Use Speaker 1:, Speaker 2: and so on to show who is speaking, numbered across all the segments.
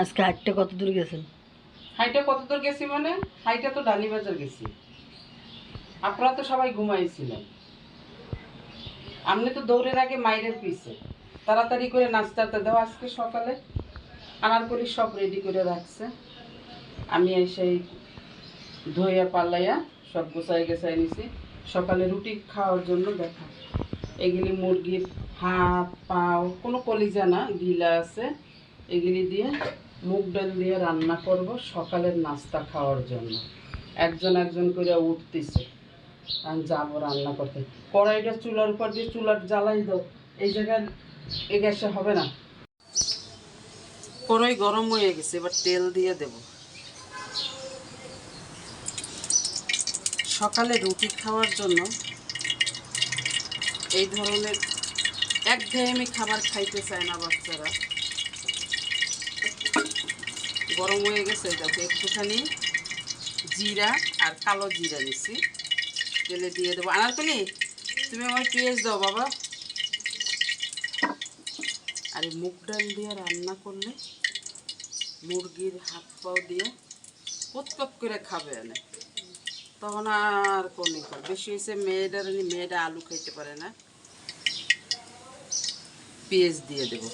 Speaker 1: আজকে হাটটা কত দূর গেছেন?
Speaker 2: হাইটা কত দূর গেছি মানে? হাইটা তো ডালি বাজার গেছি। আপনারা তো সবাই ঘুমাইছিলেন। আপনি তো দৌড়ের আগে মাইরের পিছে। তাড়াতাড়ি করে নাস্তাটা দাও আজকে সকালে। আনার আনারকলি সব রেডি করে রাখছে। আমি সেই ধইয়া পাল্লাইয়া সব গোছাই গেছাই নিছি। সকালে রুটি খাওয়ার জন্য দেখা। এগুলি মুরগির হাত, পাও, কোনো কলিজা না, গিলা আছে। এগুলি দিয়ে মুগ ডাল দিয়ে রান্না করব সকালের নাস্তা খাওয়ার জন্য। একজন একজন করে উঠতেছে। আমি যাব রান্না করতে। কড়াইটা চুলার উপর দিয়ে চুলার জ্বালাই দাও। এই জায়গায় এই গ্যাসে হবে না। কড়াই গরম হয়ে গেছে, এবার তেল দিয়ে দেব। সকালে রুটি খাওয়ার জন্য এই ধরনের একঘেয়েমি খাবার খাইতে চায় না বাচ্চারা। গরম হয়ে গেছে দেখো একটুখানি জিরা আর কালো জিরা নিছি। তেলে দিয়ে দেবো। আনারকলি, তুমি আমার পেঁয়াজ দাও বাবা। আর মুগ ডাল দিয়ে রান্না করলে মুরগির হাত পাও দিয়ে কত করে খাবে এনে। তখন আর কোন বেশি হয়েছে মেয়েটার মেয়েটা আলু খাইতে পারে না। পেঁয়াজ দিয়ে দেবো।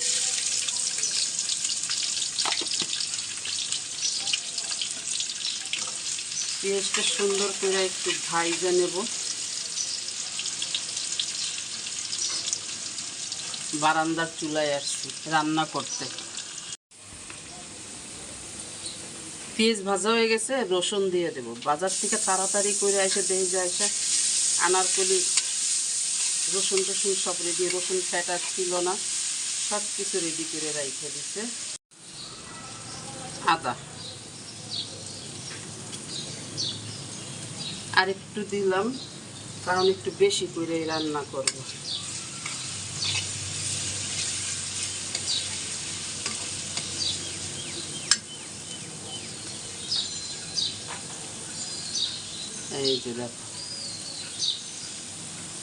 Speaker 2: পেঁয়াজটা সুন্দর করে একটু ভাইজা নেব। বারান্দার চুলায় আসছি, রান্না করতে। পেঁয়াজ ভাজা হয়ে গেছে, রসুন দিয়ে দেব। বাজার থেকে তাড়াতাড়ি করে এসে দিয়ে যায় এসে আনারকলি, রসুন টসুন সব রেডি রসুন ফ্যাটা ছিল না। সব কিছু রেডি করে রাইখে দিছে। আদা। আর একটু দিলাম, কারণ একটু বেশি করে রান্না করব। এই যে দেখো।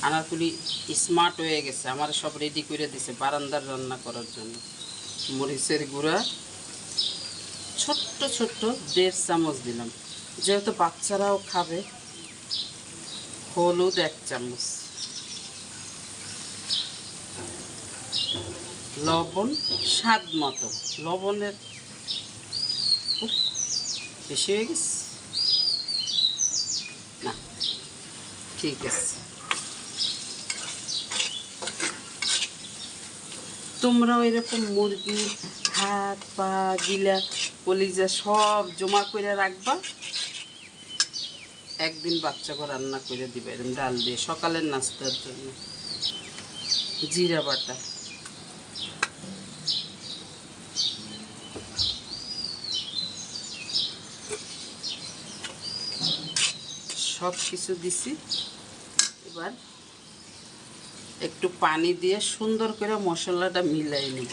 Speaker 2: আনারকুলি স্মার্ট হয়ে গেছে, আমার সব রেডি করে দিছে বারান্দার রান্না করার জন্য। মরিচের গুঁড়া, ছোট্ট ছোট্ট দেড় চামচ দিলাম। যেহেতু বাচ্চারাও খাবে হলুদ এক চামচ। লবণ স্বাদ মতো। লবণের বেশি হয়ে গেছে? না, ঠিক আছে। তোমরাও এরকম মুরগি হাত পা, গিলা, কলিজা সব জমা করে রাখবা। একদিন বাচ্চাকে রান্না করে দিবে এরকম ডাল দিয়ে সকালের নাস্তার জন্য। জিরা বাটা। সব কিছু দিছি। এবার একটু পানি দিয়ে সুন্দর করে মশলাটা মিলাই নেব।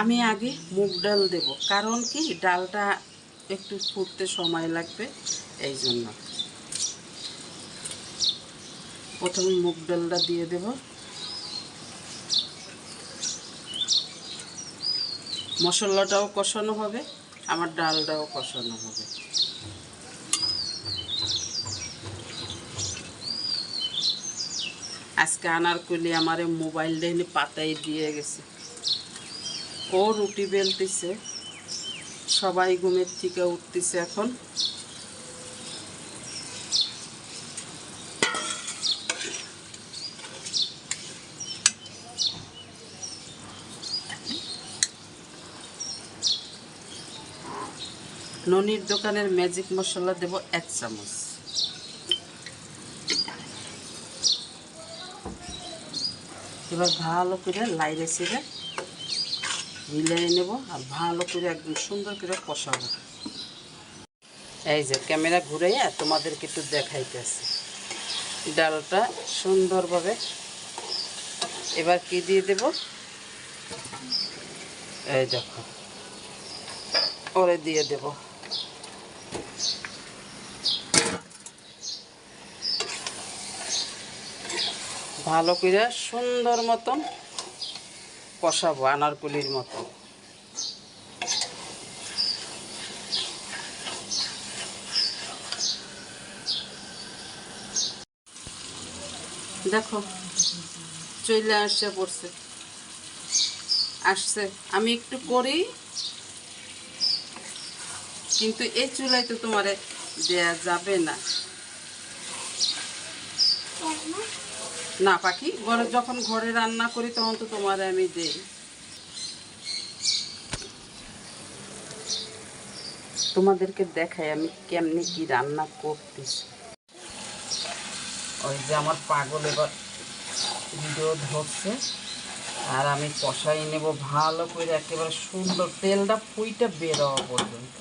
Speaker 2: আমি আগে মুগ ডাল দেব, কারণ কি ডালটা একটু ফুটতে সময় লাগবে, এই জন্য। প্রথমে মুগ ডালটা দিয়ে দেব। মশলাটাও কষানো হবে, আমার ডালটাও কষানো হবে। আজকে আনার আনারকলি আমার মোবাইল দেখে পাতায় দিয়ে গেছে। ও রুটি বেলতেছে। সবাই ঘুমের থেকে উঠতেছে এখন। ননির দোকানের ম্যাজিক মশলা দেব এক চামচ। এবার ভালো করে লাইরে ছিঁড়ে মিলিয়ে নেব আর ভালো করে একদম সুন্দর করে কষাবো। এই যে ক্যামেরা ঘুরাইয়া তোমাদেরকে একটু দেখাইতেছে। ডালটা সুন্দরভাবে এবার কি দিয়ে দেব? এই দেখো ওরে দিয়ে দেব। ভালো করে সুন্দর মতন কষাবো আনারকলির মতো। দেখো চলে আসছে, পড়ছে। আসছে। আমি একটু করি, কিন্তু এই চুলায় তো তোমার দেয়া যাবে না। না, পাখি। ঘরে যখন ঘরে রান্না করি, তখন তো তোমার আমি দেই। তোমাদেরকে দেখাই আমি কেমনি কি রান্না করতেছি। ওই যে আমার পাগল এবার ভিডিও ধরছে, আর আমি কষাই নেব ভালো করে, একেবারে সুন্দর তেলটা ফুইটা বের হওয়া পর্যন্ত।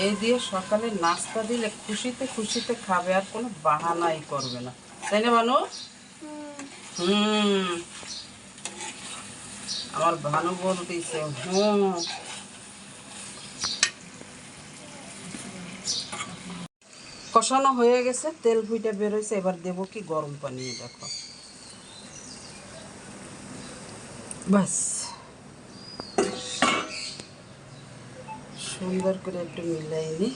Speaker 2: এই দিয়ে সকালে নাস্তা দিলে খুশিতে খুশিতে খাবে আর কোনো বাহানাই করবে না। তাই না বানু হুম। আমার ভানু বলতেছে হুম। কষানো হয়ে গেছে, তেল ভুইটা বেরোইছে, এবার দেব কি গরম পানি, দেখো। বাস। সুন্দর করে একটু মিলাই নি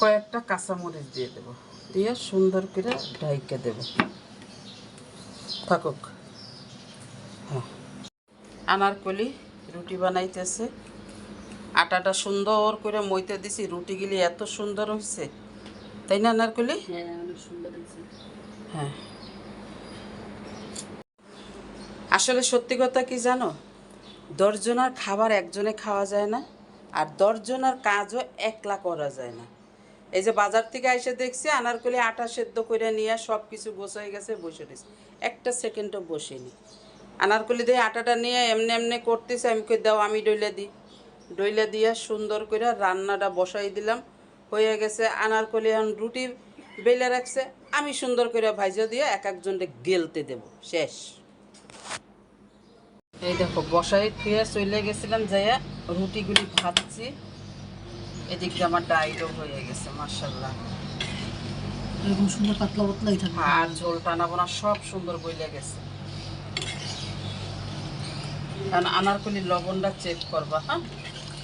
Speaker 2: কয়েকটা কাঁচামরিচ দিয়ে দেবো। দিয়ে সুন্দর করে ঢাইকে দেব। থাকুক। হ্যাঁ। আনারকলি রুটি বানাইতেছে। আটাটা সুন্দর করে মইতে দিছি। রুটিগুলি এত সুন্দর হয়েছে তাই না আনারকলি হ্যাঁ আসলে সত্যি কথা কি জানো? দশজনার খাবার একজনে খাওয়া যায় না, আর দশজনার কাজও একলা করা যায় না। এই যে বাজার থেকে এসে দেখছি, আনারকলি আটা সেদ্ধ করে নিয়ে সব কিছু গোছাই গেছে, বসে রয়েছে। একটা সেকেন্ডও বসেনি। আনারকলি দিয়ে আটাটা নিয়ে এমনি এমনি করতেছে, আমি কই, দাও, আমি ডইলে দিই। ডইলে দিয়ে সুন্দর করে রান্নাটা বসাই দিলাম। হয়ে গেছে, আনারকলি এখন রুটি বেলে রাখছে। আমি সুন্দর করে ভাইজা দিয়ে এক একজনকে গেলতে দেব। শেষ। এই দেখো বসাই থুয়ে চলে গেছিলাম যাইয়া রুটিগুলি ভাজছি। এদিক আমার ডাইলও হয়ে গেছে মার্শাল্লাহ
Speaker 1: এরকম সুন্দর পাতলা পাতলাই
Speaker 2: আর ঝোল টানাবো না সব সুন্দর বইলে গেছে। কারণ আনারকলি লবণটা চেক করবা হ্যাঁ?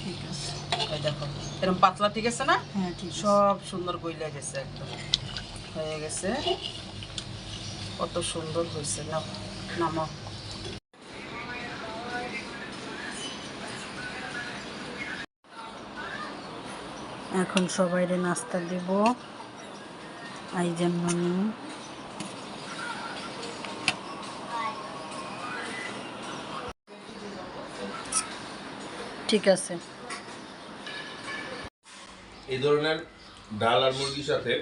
Speaker 1: ঠিক আছে।
Speaker 2: এই দেখো এরকম পাতলা ঠিক আছে না?
Speaker 1: হ্যাঁ ঠিক
Speaker 2: সব সুন্দর বইলে গেছে একদম। হয়ে গেছে। কত সুন্দর হয়েছে না নামো
Speaker 1: এখন সবাইরে নাস্তা দেব। এই জন্য ঠিক আছে।
Speaker 3: এই ধরনের ডাল আর মুরগির সাথে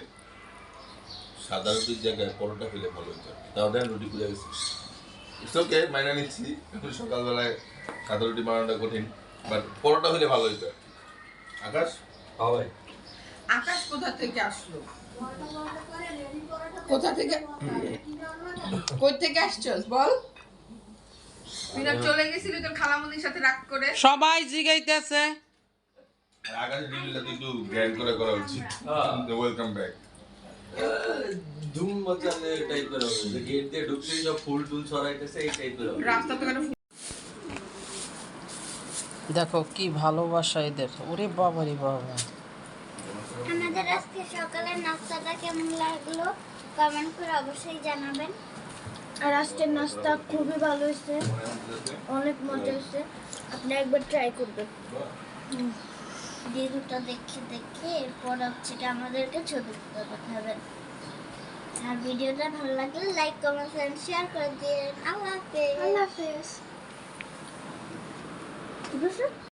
Speaker 3: সাদা রুটির জায়গায় পরোটা খেলে ভালো হতো তাও দেন রুটি পুড়ে গেছে। ইটস ওকে মাইনা নিচ্ছি। এখন সকালবেলায় সাদা রুটি বানানোটা কঠিন বাট পরোটা হলে ভালো হতো আকাশ?
Speaker 4: হয়
Speaker 2: আকাশ কোথা থেকে আসলো? কোথা থেকে? কই থেকে আসছস বল।
Speaker 5: বিরাট চলে গেছিল তোর খালামুনির সাথে রাগ করে।
Speaker 2: সবাই জিগাইতেছে।
Speaker 3: আকাশের রিভিউটা একটু গ্র্যান্ড করে করা উচিত। ওয়েলকাম ব্যাক
Speaker 4: ধুম মচালে টাইপের হবে। যে গেট দিয়ে ঢুকতেই সব ফুল টুল ছড়াইতেছে এই টাইপের হবে।
Speaker 5: রাস্তা তো কেন
Speaker 2: দেখো কি ভালোবাসা এদের ওরে বাবা রে বাবা।
Speaker 6: আমাদের আজকে সকালের নাস্তাটা কেমন লাগল? কমেন্ট করে অবশ্যই জানাবেন। আর আজকের নাস্তা খুবই ভালো হয়েছে। অনেক মজা হয়েছে। আপনি একবার ট্রাই করবেন। দিয়ে দুটো দেখে দেখে এরপর হচ্ছে কি আমাদেরকে ছবি তুলে পাঠাবেন আর ভিডিওটা ভালো লাগলে লাইক কমেন্ট এন্ড শেয়ার করে দিন। আল্লাহ হাফেজ। আল্লাহ হাফেজ।